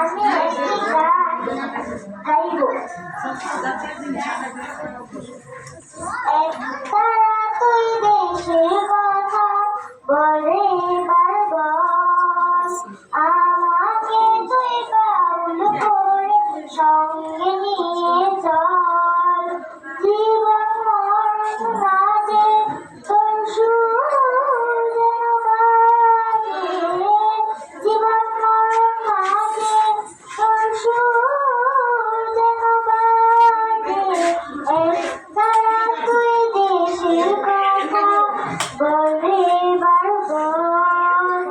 আমি একটি গাছ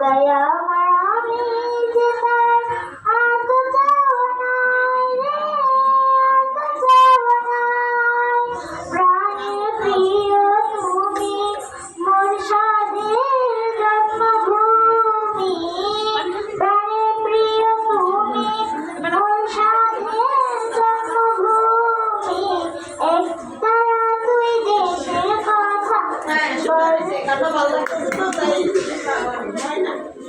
Gaya. গানটা ভালো লাগতেছে তো তাই